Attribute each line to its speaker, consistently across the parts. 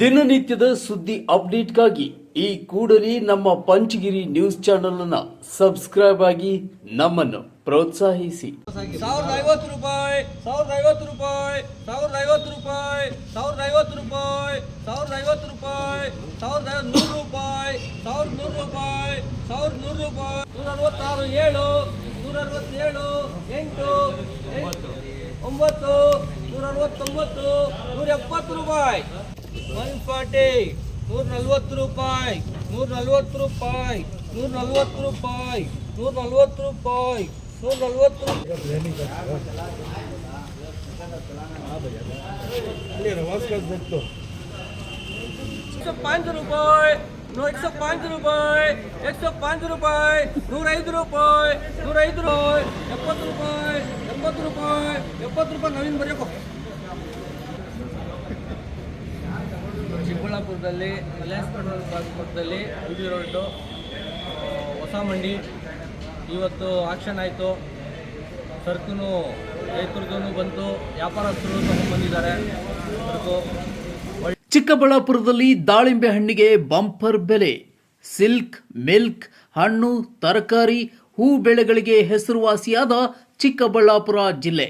Speaker 1: ದಿನನಿತ್ಯದ ಸುದ್ದಿ ಅಪ್ಡೇಟ್ಗಾಗಿ ಈ ಕೂಡಲೇ ನಮ್ಮ ಪಂಚಗಿರಿ ನ್ಯೂಸ್ ಚಾನೆಲ್ ಅನ್ನ ಸಬ್ಸ್ಕ್ರೈಬ್ ಆಗಿ ನಮ್ಮನ್ನು ಪ್ರೋತ್ಸಾಹಿಸಿ.
Speaker 2: ಸಾವಿರದ ಐವತ್ತು ರೂಪಾಯಿ, ಸಾವಿರದ ಐವತ್ತು ರೂಪಾಯಿ, ಸಾವಿರದ ಐವತ್ತು ರೂಪಾಯಿ, ಸಾವಿರದ ಐವತ್ತು ರೂಪಾಯಿ, ಸಾವಿರದ ಐವತ್ತು ರೂಪಾಯಿ, ಸಾವಿರದ ನೂರು ರೂಪಾಯಿ, ಸಾವಿರದ ನೂರು ರೂಪಾಯಿ, ಸಾವಿರದ ನೂರು ರೂಪಾಯಿ, ನೂರ ಅರವತ್ತಾರು ಏಳು, ನೂರ ಅರವತ್ತೇಳು ಎಂಟು, ಒಂಬತ್ತು, ನೂರ ಅರವತ್ತೊಂಬತ್ತು, ನೂರ ಎಪ್ಪತ್ತು ರೂಪಾಯಿ. ಒನ್ ಫಾರ್ಟಿ ನೂರ ನಲ್ವತ್ತು ರೂಪಾಯಿ ನೂರ ನಲ್ವತ್ತು ರೂಪಾಯಿ ನೂರ ನಲ್ವತ್ತು ರೂಪಾಯಿ. ನೂರ ನಲ್ವತ್ತು ರೂಪಾಯಿ ನೂರ ನಲ್ವತ್ತು ರೂಪಾಯಿ પાંચ રૂપિયા નો એકસો પાંચ ಐದು ರೂಪಾಯಿ ನೂರ ಐದು ರೂಪಾಯಿ ಎಪ್ಪತ್ತು ರೂಪಾಯಿ ಎಂಬತ್ತು ರೂಪಾಯಿ ಎಪ್ಪತ್ತು ರೂಪಾಯಿ ನವೀನ್ ಬರಬೇಕು ಚಿಕ್ಕಬಳ್ಳಾಪುರದಲ್ಲಿ ರಿಲಯನ್ಸ್ ಪೆಟ್ರೋಲ್ ಪಕ್ಕದಲ್ಲಿ ಬಿ ರೋಡು ಹೊಸ ಮಂಡಿ ಇವತ್ತು ಆಕ್ಷನ್ ಆಯಿತು. ಸರ್ಕುನು ರೈತರದೂ ಬಂತು ವ್ಯಾಪಾರಸ್ಥರು ಸರಕು.
Speaker 1: ಚಿಕ್ಕಬಳ್ಳಾಪುರದಲ್ಲಿ ದಾಳಿಂಬೆ ಹಣ್ಣಿಗೆ ಬಂಪರ್ ಬೆಲೆ. ಸಿಲ್ಕ್, ಮಿಲ್ಕ್, ಹಣ್ಣು, ತರಕಾರಿ, ಹೂ ಬೆಳೆಗಳಿಗೆ ಹೆಸರುವಾಸಿಯಾದ ಚಿಕ್ಕಬಳ್ಳಾಪುರ ಜಿಲ್ಲೆ.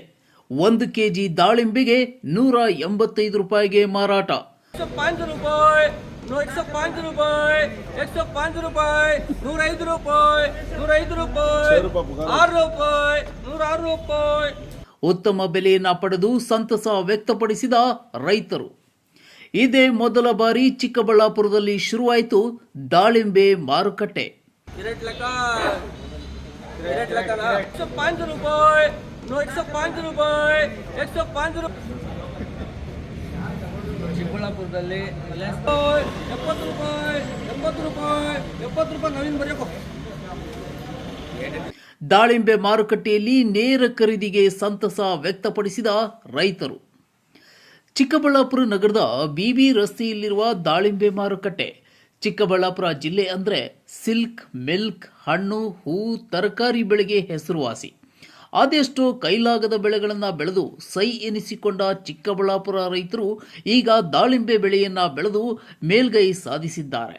Speaker 1: ಒಂದು ಕೆಜಿ ದಾಳಿಂಬೆಗೆ ನೂರ ಎಂಬತ್ತೈದು ರೂಪಾಯಿಗೆ ಮಾರಾಟ.
Speaker 2: ಐದು ರೂಪಾಯಿ ನೂರ ರೂಪಾಯಿ ಆರು ರೂಪಾಯಿ
Speaker 1: ಉತ್ತಮ ಬೆಲೆಯನ್ನು ಪಡೆದು ಸಂತಸ ವ್ಯಕ್ತಪಡಿಸಿದ ರೈತರು. ಇದೇ ಮೊದಲ ಬಾರಿ ಚಿಕ್ಕಬಳ್ಳಾಪುರದಲ್ಲಿ ಶುರುವಾಯಿತು ದಾಳಿಂಬೆ ಮಾರುಕಟ್ಟೆ.
Speaker 2: ರೂಪಾಯಿ ರೂಪಾಯಿ ಚಿಕ್ಕಬಳ್ಳಾಪುರದಲ್ಲಿ ಎಪ್ಪತ್ತು ರೂಪಾಯಿ ಎಪ್ಪತ್ತು ರೂಪಾಯಿ ಎಪ್ಪತ್ತು ರೂಪಾಯಿ ನವೀನ್ ಬರೆಯಬೇಕು
Speaker 1: ದಾಳಿಂಬೆ ಮಾರುಕಟ್ಟೆಯಲ್ಲಿ ನೇರ ಖರೀದಿಗೆ ಸಂತಸ ವ್ಯಕ್ತಪಡಿಸಿದ ರೈತರು. ಚಿಕ್ಕಬಳ್ಳಾಪುರ ನಗರದ ಬಿಬಿ ರಸ್ತೆಯಲ್ಲಿರುವ ದಾಳಿಂಬೆ ಮಾರುಕಟ್ಟೆ, ಚಿಕ್ಕಬಳ್ಳಾಪುರ ಜಿಲ್ಲೆ ಅಂದರೆ ಸಿಲ್ಕ್, ಮಿಲ್ಕ್, ಹಣ್ಣು, ಹೂ, ತರಕಾರಿ ಬೆಳೆಗೆ ಹೆಸರುವಾಸಿ. ಅದೆಷ್ಟೋ ಕೈಲಾಗದ ಬೆಳೆಗಳನ್ನು ಬೆಳೆದು ಸೈ ಎನಿಸಿಕೊಂಡ ಚಿಕ್ಕಬಳ್ಳಾಪುರ ರೈತರು ಈಗ ದಾಳಿಂಬೆ ಬೆಳೆಯನ್ನು ಬೆಳೆದು ಮೇಲ್ಗೈ ಸಾಧಿಸಿದ್ದಾರೆ.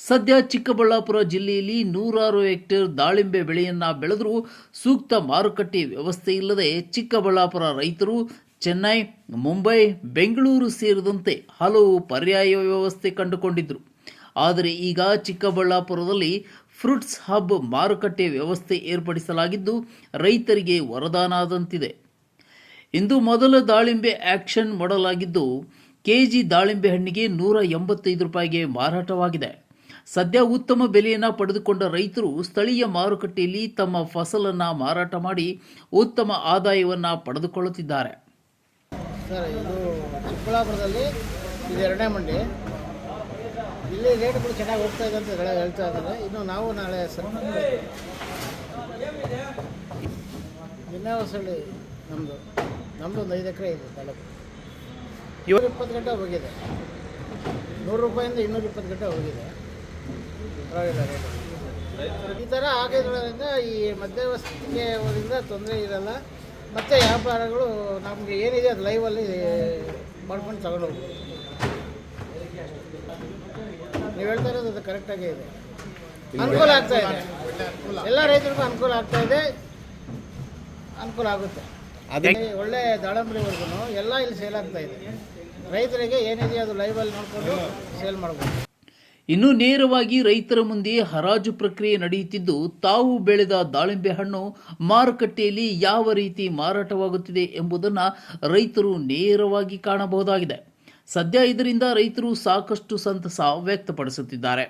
Speaker 1: ಸದ್ಯ ಚಿಕ್ಕಬಳ್ಳಾಪುರ ಜಿಲ್ಲೆಯಲ್ಲಿ ನೂರಾರು ಹೆಕ್ಟೇರ್ ದಾಳಿಂಬೆ ಬೆಳೆಯನ್ನು ಬೆಳೆದರೂ ಸೂಕ್ತ ಮಾರುಕಟ್ಟೆ ವ್ಯವಸ್ಥೆ ಇಲ್ಲದೆ ಚಿಕ್ಕಬಳ್ಳಾಪುರ ರೈತರು ಚೆನ್ನೈ, ಮುಂಬೈ, ಬೆಂಗಳೂರು ಸೇರಿದಂತೆ ಹಲವು ಪರ್ಯಾಯ ವ್ಯವಸ್ಥೆ ಕಂಡುಕೊಂಡಿದ್ದರು ಆದರೆ ಈಗ ಚಿಕ್ಕಬಳ್ಳಾಪುರದಲ್ಲಿ ಫ್ರೂಟ್ಸ್ ಹಬ್ ಮಾರುಕಟ್ಟೆ ವ್ಯವಸ್ಥೆ ಏರ್ಪಡಿಸಲಾಗಿದ್ದು, ರೈತರಿಗೆ ವರದಾನ ಆದಂತಿದೆ ಇಂದು ಮೊದಲ ದಾಳಿಂಬೆ ಆಕ್ಷನ್ ಮಾಡಲಾಗಿದ್ದು, ಕೆಜಿ ದಾಳಿಂಬೆ ಹಣ್ಣಿಗೆ ನೂರ ಎಂಬತ್ತೈದು ರೂಪಾಯಿಗೆ ಮಾರಾಟವಾಗಿದೆ. ಸದ್ಯ ಉತ್ತಮ ಬೆಲೆಯನ್ನು ಪಡೆದುಕೊಂಡ ರೈತರು ಸ್ಥಳೀಯ ಮಾರುಕಟ್ಟೆಯಲ್ಲಿ ತಮ್ಮ ಫಸಲನ್ನು ಮಾರಾಟ ಮಾಡಿ ಉತ್ತಮ ಆದಾಯವನ್ನು ಪಡೆದುಕೊಳ್ಳುತ್ತಿದ್ದಾರೆ.
Speaker 3: ಸರ್, ಇದು ಚಿಕ್ಕಬಳ್ಳಾಪುರದಲ್ಲಿ ಇದು ಎರಡನೇ ಮಂಡಿ. ಇಲ್ಲಿ ರೇಟ್ಗಳು ಚೆನ್ನಾಗಿ ಹೋಗ್ತಾ ಇದೆ ಅಂತ ಹೇಳಿ ಹೇಳ್ತಾ ಇದ್ದಾರೆ. ಇನ್ನು ನಾವು ನಾಳೆ ಹೊಸಳ್ಳಿ ನಮ್ಮದು ನಮ್ಮದು ಒಂದು ಐದು ಎಕರೆ ಇದೆ ತಾಲೂಕು. ಇನ್ನೂರ ಇಪ್ಪತ್ತು ಗಂಟೆ ಹೋಗಿದೆ. ನೂರು ರೂಪಾಯಿಂದ ಇನ್ನೂರ ಇಪ್ಪತ್ತು ಗಂಟೆ ಹೋಗಿದೆ. ಪರವಾಗಿಲ್ಲ ರೇಟ್ ಈ ಥರ ಆಗಿರೋದ್ರಿಂದ ಈ ಮಧ್ಯವಸ್ತಿಗೆ ಅವರಿಂದ ತೊಂದರೆ ಇರಲ್ಲ. ಮತ್ತು ವ್ಯಾಪಾರಗಳು ನಮಗೆ ಏನಿದೆ ಅದು ಲೈವಲ್ಲಿ ಮಾಡ್ಕೊಂಡು ತಗೊಂಡು ಹೋಗ್ಬೋದು. ನೀವು ಹೇಳ್ತಾ ಇರೋದು ಅದು ಕರೆಕ್ಟಾಗೇ ಇದೆ. ಅನುಕೂಲ ಆಗ್ತಾ ಇದೆ. ಎಲ್ಲ ರೈತರಿಗೂ ಅನುಕೂಲ ಆಗ್ತಾ ಇದೆ. ಅನುಕೂಲ ಆಗುತ್ತೆ. ಒಳ್ಳೆ ದಾಳಂಬರಿವರೆಗೂ ಎಲ್ಲ ಇಲ್ಲಿ ಸೇಲ್ ಆಗ್ತಾ ಇದೆ. ರೈತರಿಗೆ ಏನಿದೆ ಅದು ಲೈವಲ್ಲಿ ನೋಡಿಕೊಂಡು ಸೇಲ್ ಮಾಡ್ಬೋದು.
Speaker 1: ಇನ್ನು ನೇರವಾಗಿ ರೈತರ ಮುಂದೆ ಹರಾಜು ಪ್ರಕ್ರಿಯೆ ನಡೆಯುತ್ತಿದ್ದು ತಾವು ಬೆಳೆದ ದಾಳಿಂಬೆ ಹಣ್ಣು ಮಾರುಕಟ್ಟೆಯಲ್ಲಿ ಯಾವ ರೀತಿ ಮಾರಾಟವಾಗುತ್ತಿದೆ ಎಂಬುದನ್ನು ರೈತರು ನೇರವಾಗಿ ಕಾಣಬಹುದಾಗಿದೆ. ಸದ್ಯ ಇದರಿಂದ ರೈತರು ಸಾಕಷ್ಟು ಸಂತಸ ವ್ಯಕ್ತಪಡಿಸುತ್ತಿದ್ದಾರೆ.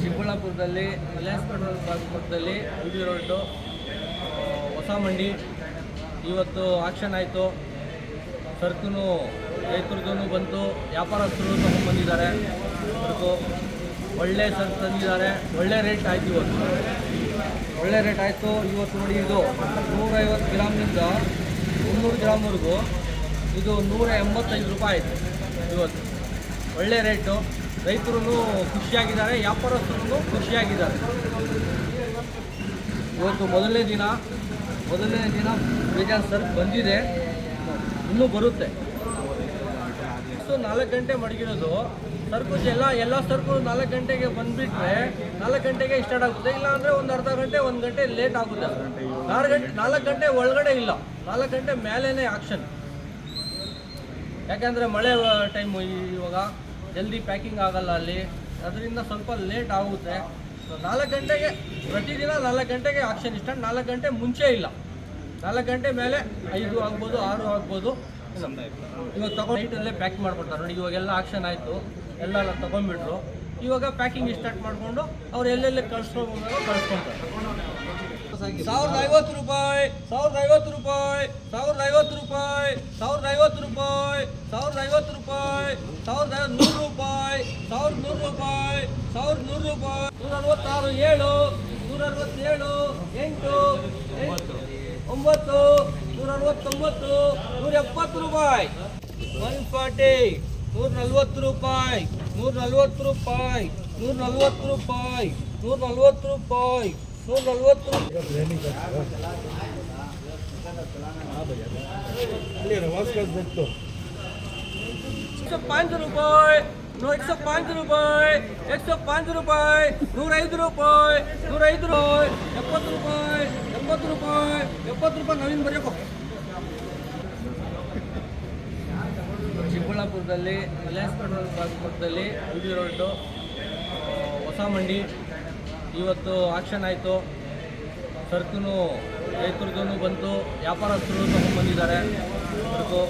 Speaker 2: ಚಿಕ್ಕಬಳ್ಳಾಪುರದಲ್ಲಿ ರಿಲಯನ್ಸ್ ಪೆಟ್ರೋಲ್ ಬಂಕ್ ಪಕ್ಕದಲ್ಲಿ ಬಿ ರೋಡು ಹೊಸ ಮಂಡಿ ಇವತ್ತು ಆಕ್ಷನ್ ಆಯಿತು. ಸರಕು ರೈತರದ್ದು ಬಂತು, ವ್ಯಾಪಾರಸ್ಥರು ತಗೊಂಡ್ಬಂದಿದ್ದಾರೆ ಸರ್ಕು ಒಳ್ಳೆ ಸರ್ ತಂದಿದ್ದಾರೆ. ಒಳ್ಳೆ ರೇಟ್ ಆಯಿತು ಇವತ್ತು. ಒಳ್ಳೆ ರೇಟ್ ಆಯಿತು. ಇವತ್ತು ನೋಡಿ ಇದು ನೂರೈವತ್ತು ಗ್ರಾಮ್ನಿಂದ ಮುನ್ನೂರು ಗ್ರಾಮ್ವರೆಗೂ ಇದು ನೂರ ಎಂಬತ್ತೈದು ರೂಪಾಯಿ ಆಯಿತು ಇವತ್ತು. ಒಳ್ಳೆ ರೇಟು. ರೈತರು ಖುಷಿಯಾಗಿದ್ದಾರೆ ವ್ಯಾಪಾರಸ್ಥರು ಖುಷಿಯಾಗಿದ್ದಾರೆ. ಇವತ್ತು ಮೊದಲನೇ ದಿನ ಮೊದಲನೇ ದಿನ ಬೇಜಾನ್ ಸರ್ ಬಂದಿದೆ. ಇನ್ನೂ ಬರುತ್ತೆ. ಸೊ ನಾಲ್ಕು ಗಂಟೆ ಮಡಗಿರೋದು. ಸರಕು ಎಲ್ಲ ಎಲ್ಲ ಸರ್ಕು ನಾಲ್ಕು ಗಂಟೆಗೆ ಬಂದುಬಿಟ್ರೆ ನಾಲ್ಕು ಗಂಟೆಗೆ ಸ್ಟಾರ್ಟ್ ಆಗುತ್ತೆ. ಇಲ್ಲ ಅಂದರೆ ಒಂದು ಅರ್ಧ ಗಂಟೆ, ಒಂದು ಗಂಟೆ ಲೇಟ್ ಆಗುತ್ತೆ. ನಾಲ್ಕು ಗಂಟೆ ನಾಲ್ಕು ಗಂಟೆ ಒಳಗಡೆ ಇಲ್ಲ. ನಾಲ್ಕು ಗಂಟೆ ಮೇಲೇ ಆಕ್ಷನ್ ಯಾಕೆಂದರೆ ಮಳೆ ಟೈಮು ಇವಾಗ, ಜಲ್ದಿ ಪ್ಯಾಕಿಂಗ್ ಆಗಲ್ಲ ಅಲ್ಲಿ. ಅದರಿಂದ ಸ್ವಲ್ಪ ಲೇಟ್ ಆಗುತ್ತೆ. ಸೊ ನಾಲ್ಕು ಗಂಟೆಗೆ, ಪ್ರತಿದಿನ ನಾಲ್ಕು ಗಂಟೆಗೆ ಆಕ್ಷನ್ ಇಷ್ಟ. ನಾಲ್ಕು ಗಂಟೆ ಮುಂಚೆ ಇಲ್ಲ. ನಾಲ್ಕು ಗಂಟೆ ಮೇಲೆ ಐದು ಆಗ್ಬೋದು, ಆರು ಆಗ್ಬೋದು. ಇವಾಗ ತಗೊಂಡು ನೈಟಲ್ಲೇ ಪ್ಯಾಕ್ ಮಾಡ್ಕೊಡ್ತಾರೆ. ನೋಡಿ ಇವಾಗೆಲ್ಲ ಆಕ್ಷನ್ ಆಯಿತು. ಎಲ್ಲ ತಗೊಂಡ್ಬಿಟ್ರು. ಇವಾಗ ಪ್ಯಾಕಿಂಗ್ ಸ್ಟಾರ್ಟ್ ಮಾಡಿಕೊಂಡು ಅವ್ರು ಎಲ್ಲೆಲ್ಲಿ ಕಳ್ಸ್ಕೊಂಡು ಕಳ್ಸ್ಕೊಂತಾರೆ. ಸಾವಿರದ ಐವತ್ತು ರೂಪಾಯಿ ಸಾವಿರದ ಐವತ್ತು ರೂಪಾಯಿ ಸಾವಿರದ ಐವತ್ತು ರೂಪಾಯಿ ಸಾವಿರದ ಐವತ್ತು ರೂಪಾಯಿ ಸಾವಿರದ ಐವತ್ತು ರೂಪಾಯಿ ಸಾವಿರದ ನೂರು ರೂಪಾಯಿ ಸಾವಿರದ ನೂರು ರೂಪಾಯಿ ಸಾವಿರದ ನೂರು ರೂಪಾಯಿ. ನೂರ ಅರವತ್ತಾರು ಏಳು ನೂರ ಅರವತ್ತೇಳು ಎಂಟು, ಒಂಬತ್ತು ನೂರ ಅರವತ್ತೊಂಬತ್ತು ನೂರ ಎಪ್ಪತ್ತು ರೂಪಾಯಿ ಒನ್ ಫಾರ್ಟಿ ನೂರ ನಲ್ವತ್ತು ರೂಪಾಯಿ ನೂರ ನಲ್ವತ್ತು ರೂಪಾಯಿ ನೂರ ನಲ್ವತ್ತು ರೂಪಾಯಿ ನೂರ ನಲ್ವತ್ತು ರೂಪಾಯಿ ನೂರ ನಲ್ವತ್ತು ರೂಪಾಯಿ एक सौ पाँच रुपये नो एक सौ पाँच रुपये एक सौ पाँच रुपये नूर ಐದು ರೂಪಾಯಿ ನೂರ ಐದು ರೂಪಾಯಿ ಎಪ್ಪತ್ತು ರೂಪಾಯಿ ಎಪ್ಪತ್ತು ರೂಪಾಯಿ ಎಪ್ಪತ್ತು ರೂಪಾಯಿ ನವೀನ್ ಬರೆಯಬೇಕು ಚಿಕ್ಕಬಳ್ಳಾಪುರದಲ್ಲಿ ರಿಲಯನ್ಸ್ ಪೆಟ್ರೋಲ್ ಪಕ್ಕದಲ್ಲಿ ಬಿ ರೋಡು ಹೊಸ ಮಂಡಿ ಇವತ್ತು ಆಕ್ಷನ್ ಆಯಿತು. ಸರ್ಕೂ ರೈತರದ್ದು ಬಂತು, ವ್ಯಾಪಾರಸ್ಥರು ತಗೊಂಡ್ಬಂದಿದ್ದಾರೆ. ಸರಕು